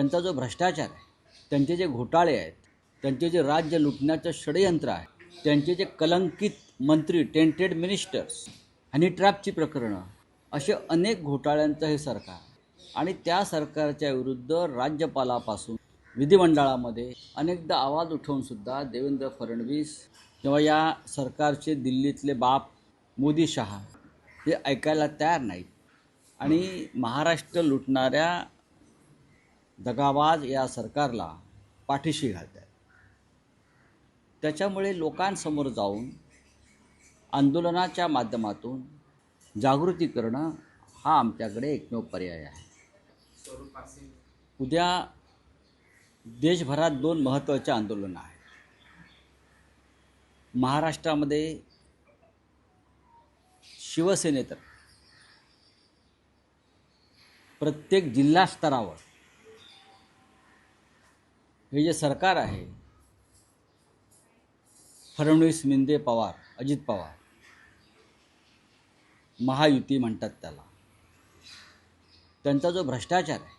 त्यांचा जो भ्रष्टाचार आहे त्यांचे जे घोटाळे आहेत त्यांचे जे राज्य लुटण्याचं षडयंत्र आहे त्यांचे जे कलंकित मंत्री टेंटेड मिनिस्टर्स हनी ट्रॅपची प्रकरणं असे अनेक घोटाळ्यांचं हे सरकार आणि त्या सरकारच्या विरुद्ध राज्यपालापासून विधिमंडळामध्ये अनेकदा आवाज उठवूनसुद्धा देवेंद्र फडणवीस किंवा या सरकारचे दिल्लीतले बाप मोदी शहा हे ऐकायला तयार नाहीत. आणि महाराष्ट्र लुटणाऱ्या दगाबाज या सरकारला पाठीशी घालत आहेत त्याच्यामुळे लोकांसमोर जाऊन आंदोलनाच्या माध्यमातून जागृती करणं हा आमच्याकडे एकमेव पर्याय आहे. उद्या देशभरात दोन महत्त्वाचे आंदोलनं आहेत. महाराष्ट्रामध्ये शिवसेनेतर्फे प्रत्येक जिल्हा स्तरावर हे जे सरकार आहे फडणवीस मिंदे पवार अजित पवार महायुती म्हणतात त्याला. त्यांचा जो भ्रष्टाचार आहे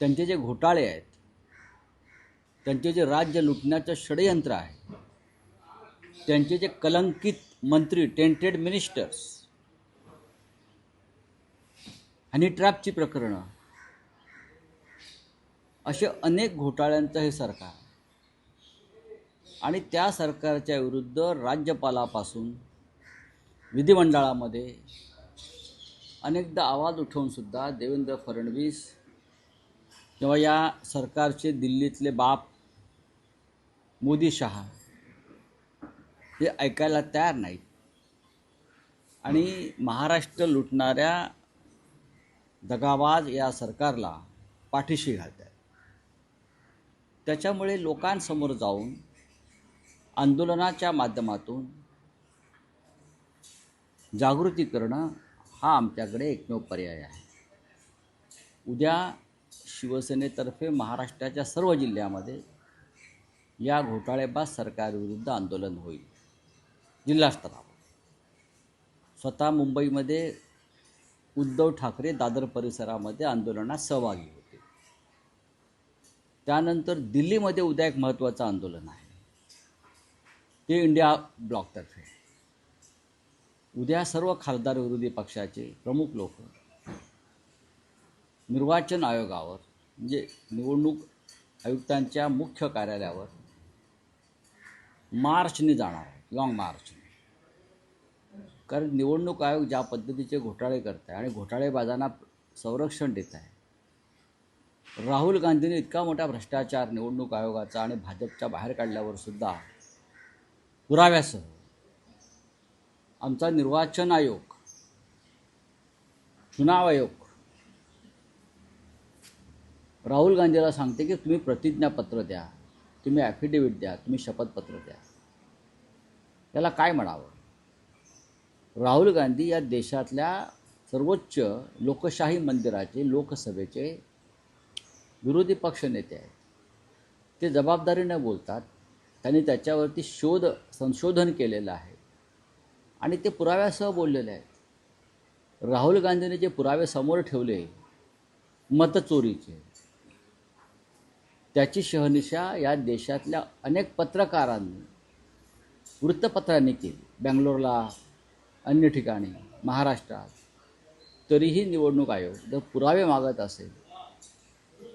त्यांचे जे घोटाळे आहेत त्यांचे जे राज्य लुटण्याचं षडयंत्र आहे त्यांचे जे कलंकित मंत्री टेंटेड मिनिस्टर्स हनी ट्रॅपची प्रकरणं असे अनेक घोटाळ्यांचं हे सरकार. आणि त्या सरकारच्या विरुद्ध राज्यपालापासून विधिमंडळामध्ये अनेकदा आवाज उठवूनसुद्धा देवेंद्र फडणवीस किंवा या सरकारचे दिल्लीतले बाप मोदी शहा हे ऐकायला तयार नाहीत. आणि महाराष्ट्र लुटणाऱ्या दगाबाज या सरकारला पाठीशी घालतात त्याच्यामुळे लोकांसमोर जाऊन आंदोलनाच्या माध्यमातून जागृती करणं हा आमच्याकडे एकमेव पर्याय आहे. उद्या शिवसेनेतर्फे महाराष्ट्राच्या सर्व जिल्ह्यामध्ये या घोटाळेबाज सरकारविरुद्ध आंदोलन होईल. जिल्हास्तरावर स्वतः मुंबईमध्ये उद्धव ठाकरे दादर परिसरामध्ये आंदोलनात सहभागी होईल. त्यानंतर दिल्लीमध्ये उद्या एक महत्त्वाचं आंदोलन आहे. ते इंडिया ब्लॉकतर्फे उद्या सर्व खासदार विरोधी पक्षाचे प्रमुख लोक निर्वाचन आयोगावर म्हणजे निवडणूक आयुक्तांच्या मुख्य कार्यालयावर मार्चने जाणार लाँग मार्चने कारण निवडणूक आयोग ज्या पद्धतीचे घोटाळे करत आहे आणि घोटाळेबाजांना संरक्षण देत आहे राहुल गांधीने इतका मोठा भ्रष्टाचार निवडणूक आयोगाचा आणि भाजपच्या बाहेर काढल्यावर सुद्धा पुराव्यासह आमचा निर्वाचन आयोग चुनाव आयोग राहुल गांधीला सांगते की तुम्ही प्रतिज्ञापत्र द्या तुम्ही ॲफिडेविट द्या तुम्ही शपथपत्र द्या. याला काय म्हणावं? राहुल गांधी या देशातल्या सर्वोच्च लोकशाही मंदिराचे लोकसभेचे विरोधी पक्षनेते आहेत. ते जबाबदारीने बोलतात त्यांनी त्याच्यावरती शोध संशोधन केलेलं आहे. आणि ते पुराव्यासह बोललेले आहेत. राहुल गांधीने जे पुरावे समोर ठेवले मतचोरीचे त्याची शहनिशा या देशातल्या अनेक पत्रकारांनी वृत्तपत्रांनी केली. बँगलोरला अन्य ठिकाणी महाराष्ट्रात. तरीही निवडणूक आयोग जर पुरावे मागत असेल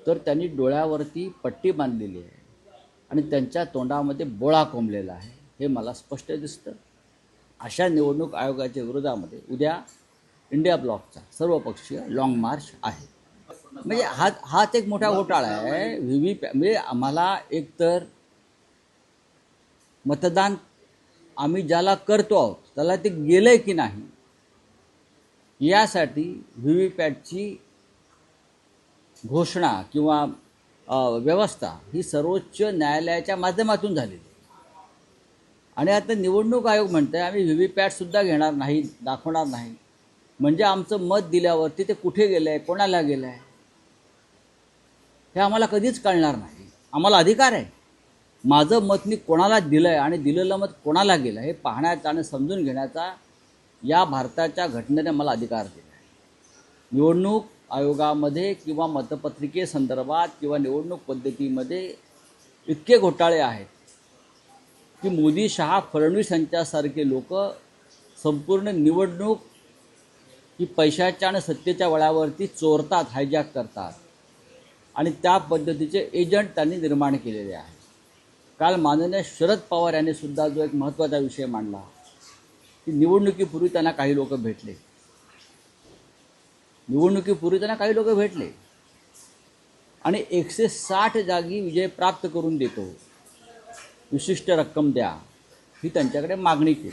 तर त्यांनी डोळ्यावरती पट्टी बांधलेली आहे. आणि त्यांच्या तोंडामध्ये बोळा कोंबलेला आहे. हे मला स्पष्ट दिसतं. अशा निवडणूक आयोगाच्या विरोधामध्ये उद्या इंडिया ब्लॉकचा सर्वपक्षीय लाँग मार्च आहे. म्हणजे हा हाच एक मोठा घोटाळा आहे. व्ही व्ही पॅ म्हणजे आम्हाला एकतर मतदान आम्ही ज्याला करतो आहोत त्याला ते गेलं आहे की नाही यासाठी व्ही व्ही पॅटची घोषणा किंवा व्यवस्था ही सर्वोच्च न्यायालयाच्या माध्यमातून झालेली आहे. आणि आता निवडणूक आयोग म्हणते आम्ही व्ही व्ही पॅटसुद्धा घेणार नाही दाखवणार नाही. म्हणजे आमचं मत दिल्यावरती ते कुठे गेलं आहे कोणाला गेलं आहे हे आम्हाला कधीच कळणार नाही. आम्हाला अधिकार आहे. माझं मत मी कोणाला दिलं आहे आणि दिलेलं मत कोणाला गेलं हे पाहण्याचा आणि समजून घेण्याचा या भारताच्या घटनेने मला अधिकार दिला आहे निवडणूक आयोगामध्ये किंवा मतपत्रिकेसंदर्भात किंवा निवडणूक पद्धतीमध्ये इतके घोटाळे आहेत की मोदी शहा फडणवीस यांच्यासारखे लोक संपूर्ण निवडणूक ही पैशाच्या आणि सत्तेच्या वळावरती चोरतात हायजॅक करतात. आणि त्या पद्धतीचे एजंट त्यांनी निर्माण केलेले आहे काल माननीय शरद पवार यांनी सुद्धा जो एक महत्त्वाचा विषय मांडला की निवडणुकीपूर्वी त्यांना काही लोक भेटले. निवडणुकीपूर्वी त्यांना काही लोक भेटले. आणि एकशे साठ जागी विजय प्राप्त करून देतो. विशिष्ट रक्कम द्या. ही त्यांच्याकडे मागणी केली.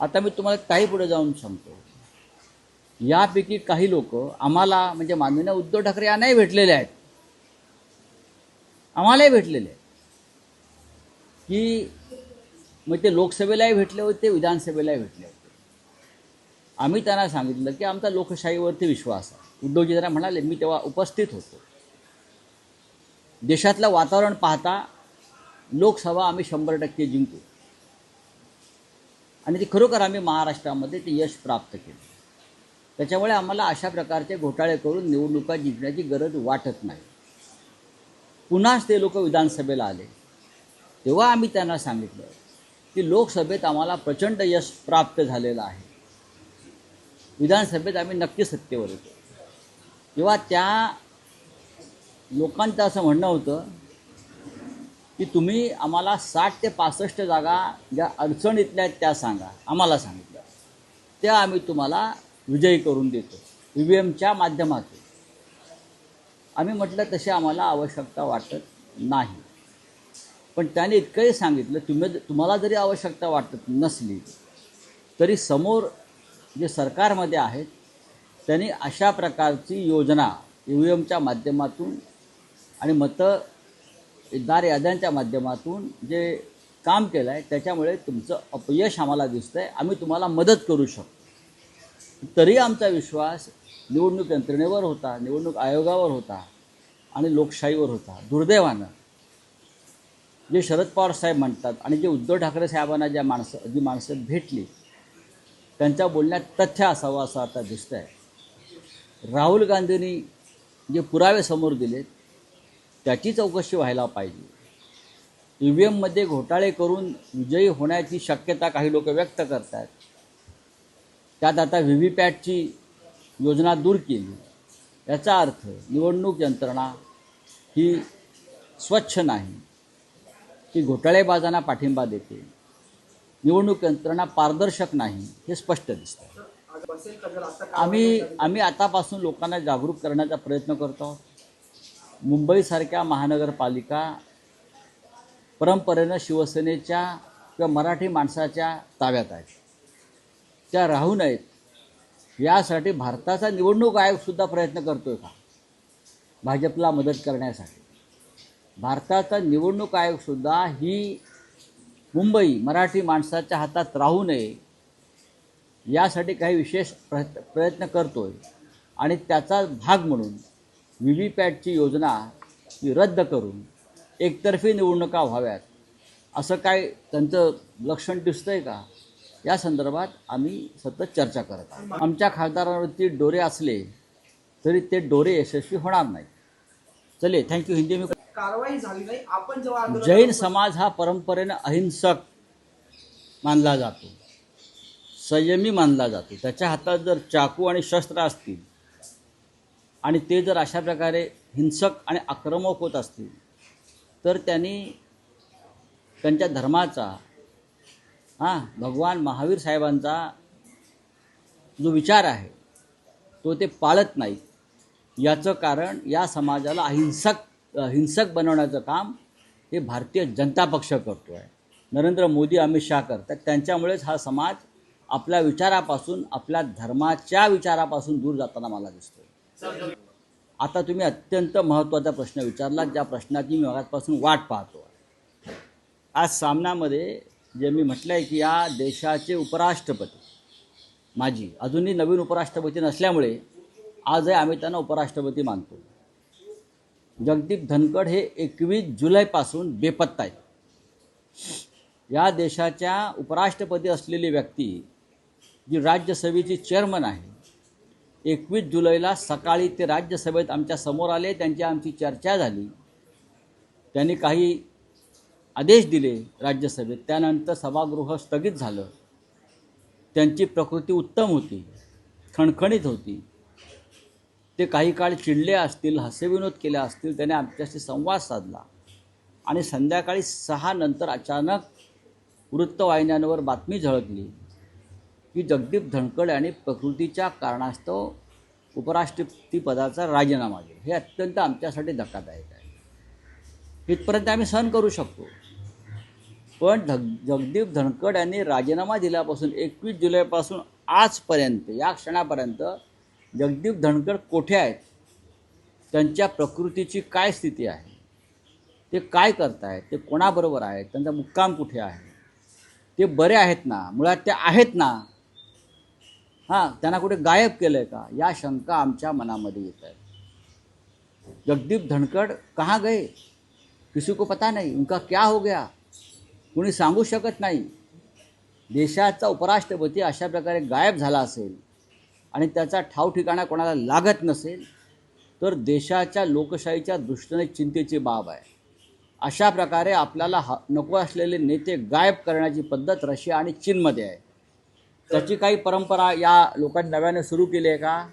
आता मी तुम्हाला काही पुढे जाऊन सांगतो. यापैकी काही लोक आम्हाला म्हणजे माननीय उद्धव ठाकरे यांनाही भेटलेले आहेत. आम्हालाही भेटलेले आहेत. की मग ते लोकसभेलाही भेटले होते विधानसभेलाही भेटले होते. आम्ही त्यांना सांगितलं की आमचा लोकशाहीवरती विश्वास आहे. उद्धवजी त्यांना म्हणाले मी तेव्हा उपस्थित होतो. देशातलं वातावरण पाहता लोकसभा आम्ही शंभर टक्के जिंकू. आणि ते खरोखर आम्ही महाराष्ट्रामध्ये ते यश प्राप्त केलं. त्याच्यामुळे आम्हाला अशा प्रकारचे घोटाळे करून निवडणुका जिंकण्याची गरज वाटत नाही. पुन्हाच ते लोक विधानसभेला आले. तेव्हा आम्ही त्यांना सांगितलं की लोकसभेत आम्हाला प्रचंड यश प्राप्त झालेलं आहे. विधानसभेत आम्ही नक्की सत्तेवर येतो. किंवा त्या लोकांचं असं म्हणणं होतं की तुम्ही आम्हाला साठ ते पासष्ट जागा ज्या अडचणीतल्या आहेत त्या सांगा आम्हाला सांगितलं त्या आम्ही तुम्हाला विजयी करून देतो ई व्ही एमच्या माध्यमातून. आम्ही म्हटलं तशी आम्हाला आवश्यकता वाटत नाही. पण त्याने इतकंही सांगितलं तुम्ही तुम्हाला जरी आवश्यकता वाटत नसली तरी समोर जे सरकारमध्ये आहेत त्यांनी अशा प्रकारची योजना ई व्ही एमच्या माध्यमातून आणि मतदार याद्यांच्या माध्यमातून जे काम केलं आहे त्याच्यामुळे तुमचं अपयश आम्हाला दिसतं आहे आम्ही तुम्हाला मदत करू शकतो. तरी आमचा विश्वास निवडणूक यंत्रणेवर होता निवडणूक आयोगावर होता आणि लोकशाहीवर होता. दुर्दैवानं. जे शरद पवार साहेब म्हणतात आणि जे उद्धव ठाकरे साहेबांना ज्या माणसं जी माणसं भेटली त्यांच्या बोलण्यात तथ्य असावं असं आता दिसतं आहे राहुल गांधींनी जे पुरावे समोर दिलेत त्याची चौकशी व्हायला पाहिजे. ई व्ही एममध्ये घोटाळे करून विजयी होण्याची शक्यता काही लोक व्यक्त करतात. त्यात आता व्ही व्ही पॅटची योजना दूर केली. याचा अर्थ निवडणूक यंत्रणा ही स्वच्छ नाही. ती घोटाळेबाजांना पाठिंबा देते. निवडणूक यंत्रणा पारदर्शक नाही हे स्पष्ट दिसतं आम्ही आम्ही आतापासून लोकांना जागरूक करण्याचा प्रयत्न करतो. आहोत मुंबईसारख्या महानगरपालिका परंपरेनं शिवसेनेच्या किंवा मराठी माणसाच्या ताब्यात आहेत. त्या राहू नयेत. यासाठी भारताचा निवडणूक आयोगसुद्धा प्रयत्न करतो आहे का? भाजपला मदत करण्यासाठी. भारताचा निवडणूक आयोगसुद्धा ही मुंबई मराठी माणसाच्या हातात राहू नये यासाठी काही विशेष प्रयत्न प्रयत्न करतो आहे आणि त्याचा भाग म्हणून व्ही व्ही पॅटची योजना ही रद्द करून एकतर्फी निवडणुका व्हाव्यात. असं काय त्यांचं लक्षण दिसतंय का? या संदर्भात आम्ही सतत चर्चा करत आहोत. आमच्या खासदारांवरती डोरे असले तरी ते डोरे यशस्वी होणार नाही चले थँक्यू हिंदी मी कारवाई झाली नाही. आपण जेव्हा जैन समाज हा परंपरेनं अहिंसक मानला जातो. संयमी मानला जातो. त्याच्या हातात जर चाकू आणि शस्त्र असतील आणि ते जर अशा प्रकारे हिंसक आणि आक्रमक होत असतील तर त्यांनी त्यांच्या धर्माचा हां भगवान महावीर साहेबांचा जो विचार आहे तो ते पाळत नाहीत. याचं कारण या समाजाला अहिंसक हिंसक बनवण्याचं काम हे भारतीय जनता पक्ष करतो आहे नरेंद्र मोदी अमित शाह करतात. त्यांच्यामुळेच हा समाज आपल्या विचारापासून आपल्या धर्माच्या विचारापासून दूर जाताना मला दिसतो आता तुम्ही अत्यंत महत्त्वाचा प्रश्न विचारला ज्या प्रश्नाची मी मगापासून वाट पाहतो आज सामनामध्ये जे मी म्हटलं आहे की या देशाचे उपराष्ट्रपती माझी अजूनही नवीन उपराष्ट्रपती नसल्यामुळे आजही आम्ही त्यांना उपराष्ट्रपती मानतो. जगदीप धनकड हे एकवीस जुलैपासून बेपत्ता आहेत. या देशाच्या उपराष्ट्रपती असलेली व्यक्ती जी राज्यसभेची चेअरमन आहे एकवीस जुलैला सकाळी ते राज्यसभेत आमच्यासमोर आले त्यांची आमची चर्चा झाली. त्यांनी काही आदेश दिले राज्यसभेत. त्यानंतर सभागृह स्थगित झालं. त्यांची प्रकृती उत्तम होती खणखणीत होती. ते काही काळ चिडले असतील हसेविनोद केले असतील त्याने आमच्याशी संवाद साधला. आणि संध्याकाळी सहा नंतर अचानक वृत्तवाहिन्यांवर बातमी झळकली. की जगदीप धनकड यांनी प्रकृतीच्या कारणास्तव उपराष्ट्रपतीपदाचा राजीनामा दिला. हे अत्यंत आमच्यासाठी धक्कादायक आहे. इथपर्यंत आम्ही सहन करू शकतो. पण धग जगदीप धनकड यांनी राजीनामा दिल्यापासून एकवीस जुलैपासून आजपर्यंत या क्षणापर्यंत जगदीप धनकर कोठे आहेत? त्यांच्या प्रकृतीची काय स्थिती आहे? ते काय करतायत ते कोणाबरोबर आहेत त्यांचा मुक्काम कुठे आहे? ते बरे आहेत ना? मुळात ते आहेत ना? हां त्यांना कुठे गायब केलं आहे का? या शंका आमच्या मनामध्ये येत आहेत. जगदीप धनकड कहाँ गए? किसी को पता नहीं. उनका क्या हो गया? कोणी सांगू शकत नाही. देशाचा उपराष्ट्रपती अशा प्रकारे गायब झाला असेल. आणि त्याचा ठाव ठिकाणा कोणाला लागत नसेल तर देशाच्या लोकशाहीच्या दृष्टीने चिंतेची बाब आहे. अशा प्रकारे आपल्याला ह नको असलेले नेते गायब करण्याची पद्धत रशिया आणि चीनमध्ये आहे. त्याची काही परंपरा या लोकांनी नव्याने सुरू केली आहे का?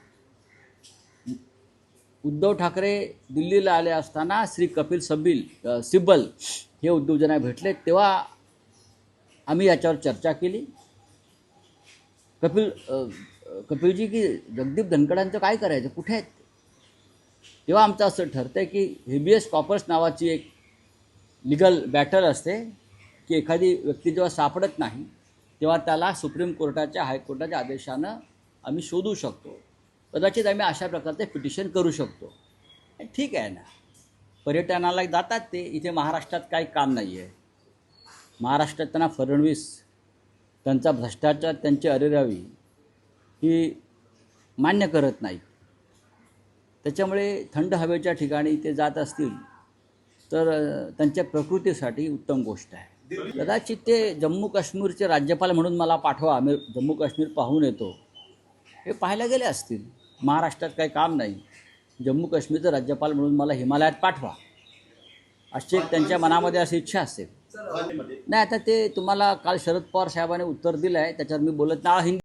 उद्धव ठाकरे दिल्लीला आले असताना श्री कपिल सबिल सिब्बल हे उद्योजना भेटले. तेव्हा आम्ही याच्यावर चर्चा केली. कपिल कपिलजी की जगदीप धनकडांचं काय करायचं? कुठे आहेत तेव्हा आमचं असं ठरतं की हेबियस कॉपर्स नावाची एक लिगल बॅटल असते की एखादी व्यक्ती जेव्हा सापडत नाही तेव्हा त्याला सुप्रीम कोर्टाच्या हायकोर्टाच्या आदेशानं आम्ही शोधू शकतो. कदाचित आम्ही अशा प्रकारचे पिटिशन करू शकतो. ठीक आहे ना. पर्यटनाला जातात ते. इथे महाराष्ट्रात काही काम नाही आहे महाराष्ट्रात त्यांना फडणवीस त्यांचा भ्रष्टाचार त्यांची अरेरावी. ही मान्य करत नाही. त्याच्यामुळे थंड हवेच्या ठिकाणी ते जात असतील तर त्यांच्या प्रकृतीसाठी उत्तम गोष्ट आहे. कदाचित ते जम्मू काश्मीरचे राज्यपाल म्हणून मला पाठवा आम्ही जम्मू काश्मीर पाहून येतो. हे पाहायला गेले असतील. महाराष्ट्रात काही काम नाही. जम्मू काश्मीरचं राज्यपाल म्हणून मला हिमालयात पाठवा. अशी एक त्यांच्या मनामध्ये अशी इच्छा असेल. नाही आता ते तुम्हाला काल शरद पवार साहेबांनी उत्तर दिलं आहे त्याच्यावर मी बोलत नाही. हिंदी